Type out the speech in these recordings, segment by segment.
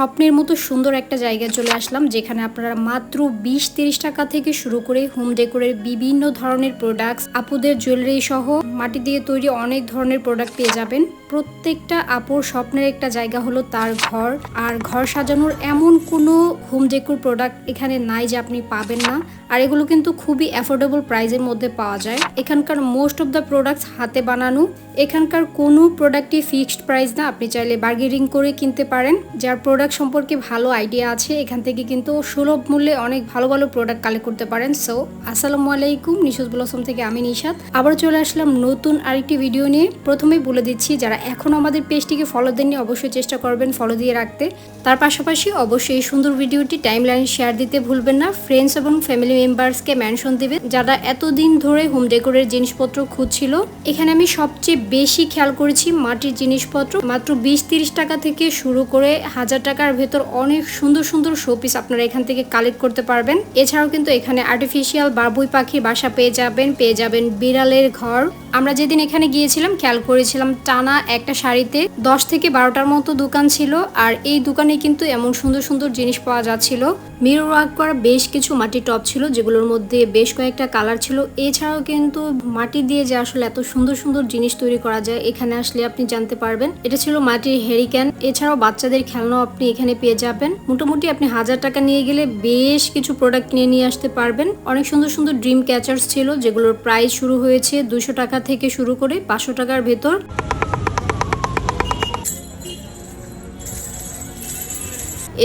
স্বপ্নের মতো সুন্দর একটা জায়গায় চলে আসলাম, যেখানে আপনারা মাত্র বিশ তিরিশ টাকা থেকে শুরু করে হোম ডেকোরের বিভিন্ন ধরনের প্রোডাক্টস আপুদের জুয়েলারি সহ মাটি দিয়ে তৈরি অনেক ধরনের প্রোডাক্ট পেয়ে যাবেন। প্রত্যেকটা আপুর স্বপ্নের একটা জায়গা হলো তার ঘর, আর ঘর সাজানোর এমন কোনো হোম ডেকোর প্রোডাক্ট এখানে নাই যে আপনি পাবেন না, আর এগুলো কিন্তু খুবই অ্যাফোর্ডেবল প্রাইসের মধ্যে পাওয়া যায়। এখানকার মোস্ট অফ দ্য প্রোডাক্টস হাতে বানানো, এখানকার কোনো প্রোডাক্টই ফিক্সড প্রাইস না, আপনি চাইলে বার্গেনিং করে কিনতে পারেন, যার প্রোডাক্ট সম্পর্কে ভালো আইডিয়া আছে, এখান থেকে কিন্তু সুলভ মূল্যে অনেক ভালো ভালো প্রোডাক্ট কালেক্ট করতে পারেন। সো আসসালামু আলাইকুম নিশুজ ব্লসম থেকে আমি নিশাদ আবার চলে আসলাম নতুন আরেকটি ভিডিও নিয়ে। প্রথমে বলে দিচ্ছি, যারা এখনও আমাদের পেজটিকে ফলো দেননি, অবশ্যই চেষ্টা করবেন ফলো দিয়ে রাখতে। তার পাশাপাশি অবশ্যই এই সুন্দর ভিডিওটি টাইম লাইন শেয়ার দিতে ভুলবেন না। ফ্রেন্ডস এবং ফ্যামিলি মেম্বার্সকে মেনশন দেবেন যারা এতদিন ধরে হোম ডেকোরের জিনিসপত্র খুঁজছিল। এখানে আমি সবচেয়ে বেশি খেয়াল করেছি মাটির জিনিসপত্র। মাত্র বিশ তিরিশ টাকা থেকে শুরু করে হাজার টাকার ভেতর অনেক সুন্দর সুন্দর শোপিস আপনারা এখান থেকে কালেক্ট করতে পারবেন। এছাড়াও কিন্তু এখানে আর্টিফিশিয়াল বাবুই পাখির বাসা পেয়ে যাবেন পেয়ে যাবেন বিড়ালের ঘর। আমরা যেদিন এখানে গিয়েছিলাম, খেয়াল করেছিলাম, টানা একটা শাড়িতে দশ থেকে বারোটার মতো দোকান ছিল আর এই দোকানে কিন্তু এমন সুন্দর সুন্দর জিনিস পাওয়া যাচ্ছিল। মিরর ওয়ার্ক করা বেশ কিছু মাটির টপ ছিল, যেগুলোর মধ্যে বেশ কয়েকটা কালার ছিল। এছাড়াও কিন্তু মাটি দিয়ে যে আসলে এত সুন্দর সুন্দর জিনিস তৈরি করা যায়, এখানে আসলে আপনি জানতে পারবেন। এটা ছিল মাটির হেরিক্যান এছাড়াও বাচ্চাদের খেলনাও আপনি এখানে পেয়ে যাবেন। মোটামুটি আপনি হাজার টাকা নিয়ে গেলে বেশ কিছু প্রোডাক্ট নিয়ে নিয়ে আসতে পারবেন। অনেক সুন্দর সুন্দর ড্রিম ক্যাচার্স ছিল, যেগুলোর প্রাইস শুরু হয়েছে দুশো টাকা থেকে শুরু করে পাঁচশো টাকার ভেতর।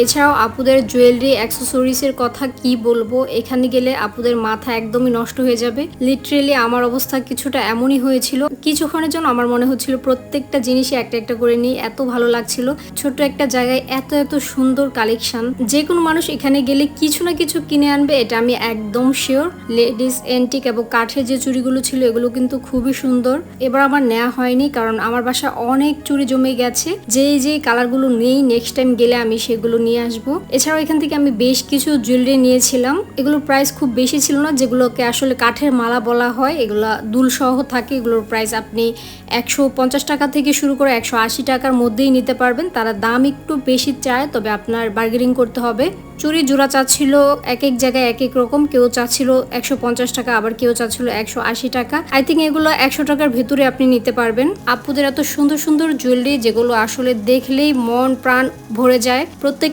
এছাড়াও আপুদের জুয়েলারি অ্যাক্সেসরিজের কথা কি বলব? এখানে গেলে আপুদের মাথা একদমই নষ্ট হয়ে যাবে। লিটারেলি আমার অবস্থা কিছুটা এমনই হয়েছিল। কিছুক্ষণের জন্য আমার মনে হচ্ছিল প্রত্যেকটা জিনিসই একটা একটা করে নিই। এত ভালো লাগছিল। ছোট একটা জায়গায় এত এত সুন্দর কালেকশন যে কোনো মানুষ এখানে গেলে কিছু না কিছু কিনে আনবে, এটা আমি একদম শিওর লেডিস এন্টিক এবং কাঠের যে চুড়িগুলো ছিল, এগুলো কিন্তু খুবই সুন্দর। এবার আমার নেওয়া হয়নি, কারণ আমার বাসা অনেক চুড়ি জমে গেছে। যে যে কালারগুলো নেই নেক্সট টাইম গেলে আমি সেগুলো নিয়ে আসব। এছাড়াও এখান থেকে আমি বেশ কিছু জুয়েলারি নিয়েছিলাম। এগুলোর প্রাইস খুব বেশি ছিল না, যেগুলোকে আসলে কাঠের মালা বলা হয়। এগুলো দুলসহ থাকে, এগুলোর প্রাইস আপনি একশো পঞ্চাশ টাকা থেকে শুরু করে একশো আশি টাকার মধ্যেই নিতে পারবেন। তারা দাম একটু বেশি চায়, তবে আপনার বার্গেনিং করতে হবে। চুরি জোড়া চাচ্ছিল এক এক জায়গায় এক এক রকম, কেউ চাচ্ছিল একশো পঞ্চাশ টাকা, আবার কেউ চাচ্ছিল একশো আশি টাকা। আই থিঙ্ক এগুলো একশো টাকার ভেতরে আপনি নিতে পারবেন। আপুদের এত সুন্দর সুন্দর জুয়েলারি যেগুলো আসলে দেখলেই মন প্রাণ ভরে যায়।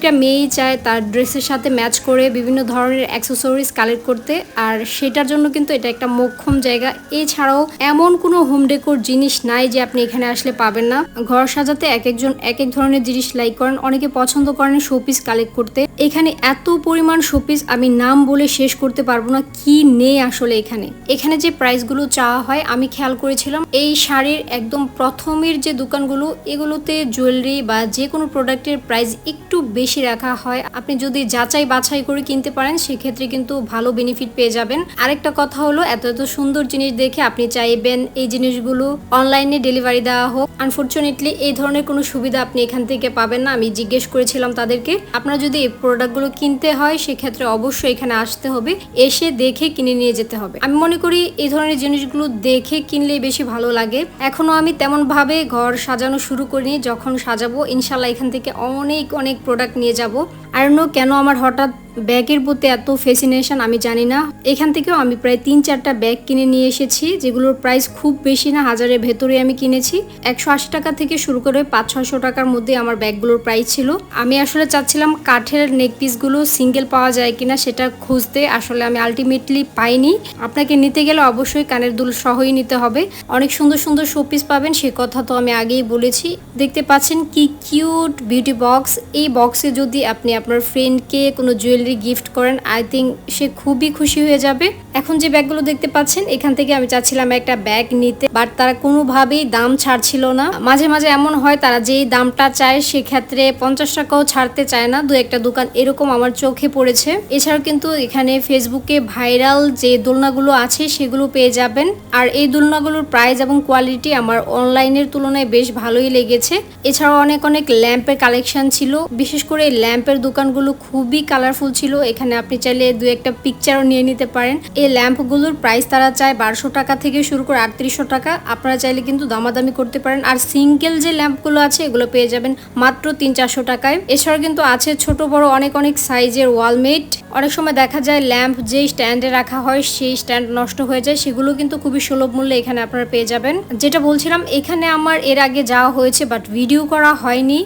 প্রত্যেকটা মেয়েই চায় তার ড্রেসের সাথে ম্যাচ করে বিভিন্ন ধরনের অ্যাক্সেসরিজ কালেক্ট করতে। আর সেটার জন্য কিন্তু এটা একটা মোক্ষম জায়গা। এছাড়াও এমন কোনো হোম ডেকোর জিনিস নাই যে আপনি এখানে আসলে পাবেন না। ঘর সাজাতে এক একজন এক এক ধরনের জিনিস লাইক করেন। অনেকে পছন্দ করেন শোপিস কালেক্ট করতে। এখানে এত পরিমাণ শোপিস আমি নাম বলে শেষ করতে পারব না কি নেই আসলে এখানে। এখানে যে প্রাইসগুলো চাওয়া হয়, আমি খেয়াল করেছিলাম, এই শাড়ির একদম প্রথমের যে দোকানগুলো, এগুলোতে জুয়েলারি বা যে কোনো প্রোডাক্টের প্রাইস একটু বেশি রাখা হয়। আপনি যদি যাচাই বাছাই করে কিনতে পারেন, সেক্ষেত্রে কিন্তু ভালো বেনিফিট পেয়ে যাবেন। আরেকটা কথা হলো, এত এত সুন্দর জিনিস দেখে আপনি চাইবেন এই জিনিসগুলো অনলাইনে ডেলিভারি দেওয়া হোক। আনফর্চুনেটলি এই ধরনের কোনো সুবিধা আপনি এখান থেকে পাবেন না। আমি জিজ্ঞেস করেছিলাম তাদেরকে, আপনারা যদি এই প্রোডাক্টগুলো কিনতে হয়, সেক্ষেত্রে অবশ্যই এখানে আসতে হবে। এসে দেখে কিনে নিয়ে যেতে হবে। আমি মনে করি, এই ধরনের জিনিসগুলো দেখে কিনলেই বেশি ভালো লাগে। এখনও আমি তেমন ভাবে ঘর সাজানো শুরু করিনি। যখন সাজাবো ইনশাল্লাহ এখান থেকে অনেক অনেক প্রোডাক্ট নিয়ে যাব। আর নো কেন আমার হঠাৎ ব্যাগের প্রতি এত ফেসিনেশন আমি জানি না। এখান থেকেও আমি প্রায় তিন চারটা ব্যাগ কিনে নিয়ে এসেছি, যেগুলোর প্রাইস খুব বেশি না, হাজারের ভেতরে আমি কিনেছি। একশো আশি টাকা থেকে শুরু করে পাঁচ ছয়শো টাকার মধ্যে আমার ব্যাগগুলোর প্রাইস ছিল। আমি আসলে চাচ্ছিলাম কাঠের নেক পিসগুলো সিঙ্গেল পাওয়া যায় কিনা সেটা খুঁজতে, আসলে আমি আলটিমেটলি পাইনি। আপনাকে নিতে গেলে অবশ্যই কানের দুল সহই নিতে হবে। অনেক সুন্দর সুন্দর শোপিস পাবেন, সে কথা তো আমি আগেই বলেছি। দেখতে পাচ্ছেন কি কিউট বিউটি বক্স এই বক্সে যদি আপনি আপনার ফ্রেন্ডকে কোনো জুয়েলারি গিফট করেন আই থিঙ্ক সে খুবই খুশি হয়ে যাবে। এখন যে ব্যাগগুলো দেখতে পাচ্ছেন, এখান থেকে আমি চাচ্ছিলাম একটা ব্যাগ নিতে বাট তারা কোনোভাবেই দাম ছাড়ছিল না। মাঝে মাঝে এমন হয়, তারা যেই দামটা চায়, সেক্ষেত্রে পঞ্চাশ টাকাও ছাড়তে চায় না। দু একটা দোকান এরকম আমার চোখে পড়েছে। এছাড়াও কিন্তু এখানে ফেসবুকে ভাইরাল যে দোলনাগুলো আছে, সেগুলো পেয়ে যাবেন। আর এই দোলনাগুলোর প্রাইস এবং কোয়ালিটি আমার অনলাইনের তুলনায় বেশ ভালোই লেগেছে। এছাড়াও অনেক অনেক ল্যাম্পের কালেকশন ছিল। বিশেষ করে ল্যাম্পের দোকানগুলো খুবই কালারফুল ছিল, এখানে আপনি চাইলে দু একটা পিকচারও নিয়ে নিতে পারেন। এই ল্যাম্পগুলোর প্রাইস তারা চায় বারোশো টাকা থেকে শুরু করে আটত্রিশশো টাকা। আপনারা চাইলে কিন্তু দামাদামি করতে পারেন। আর সিঙ্গেল যে ল্যাম্পগুলো আছে, এগুলো পেয়ে যাবেন মাত্র তিন চারশো টাকায়। এছাড়া কিন্তু আছে ছোট, বড়, অনেক অনেক সাইজের ওয়ালমেট অনেক সময় দেখা যায় ল্যাম্প যে স্ট্যান্ডে রাখা হয়, সেই স্ট্যান্ড নষ্ট হয়ে যায়। সেগুলো কিন্তু খুবই সুলভ মূল্যে এখানে আপনারা পেয়ে যাবেন। যেটা বলছিলাম, এখানে আমার এর আগে যাওয়া হয়েছে বাট ভিডিও করা হয়নি।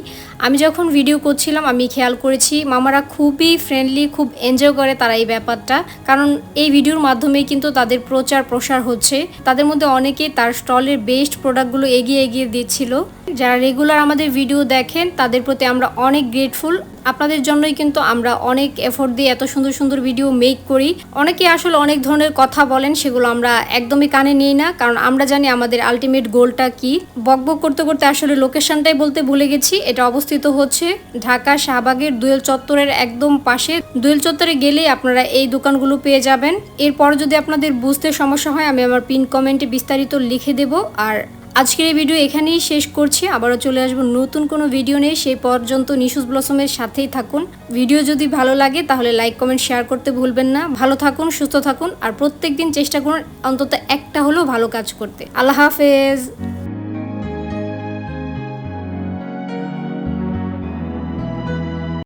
আমি যখন ভিডিও করছিলাম, আমি খেয়াল করেছি, মামারা খুবই ফ্রেন্ডলি খুব এনজয় করে তারা এই ব্যাপারটা। কারণ এই ভিডিওর মাধ্যমেই কিন্তু তাদের প্রচার প্রসার হচ্ছে। তাদের মধ্যে অনেকেই তার স্টলের বেস্ট প্রোডাক্টগুলো এগিয়ে এগিয়ে দিচ্ছিল। যারা রেগুলার আমাদের ভিডিও দেখেন, তাদের প্রতি আমরা অনেক গ্রেটফুল আপনাদের জন্যই কিন্তু আমরা অনেক এফোর্ট দিয়ে এত সুন্দর সুন্দর ভিডিও মেক করি। অনেকে আসলে অনেক ধরনের কথা বলেন, সেগুলো আমরা একদমই কানে নিই না, কারণ আমরা জানি আমাদের আলটিমেট গোলটা কি। বকবক করতে করতে আসলে লোকেশনটাই বলতে ভুলে গেছি, এটা অবস্থিত হচ্ছে ঢাকা শাহবাগের দুয়েল চত্বরের একদম পাশে। দুয়েল চত্বরে গেলেই আপনারা এই দোকানগুলো পেয়ে যাবেন। এরপর যদি আপনাদের বুঝতে সমস্যা হয়, আমি আমার পিন কমেন্টে বিস্তারিত লিখে দেব। আর আজকের এই ভিডিও এখানেই শেষ করছি। আবারও চলে আসব নতুন কোনো ভিডিও নিয়ে। সেই পর্যন্ত নিশুজ ব্লসমের সাথেই থাকুন। ভিডিও যদি ভালো লাগে, তাহলে লাইক, কমেন্ট, শেয়ার করতে ভুলবেন না। ভালো থাকুন, সুস্থ থাকুন, আর প্রত্যেক দিন চেষ্টা করুন অন্তত একটা হলেও ভালো কাজ করতে। আল্লাহ হাফেজ।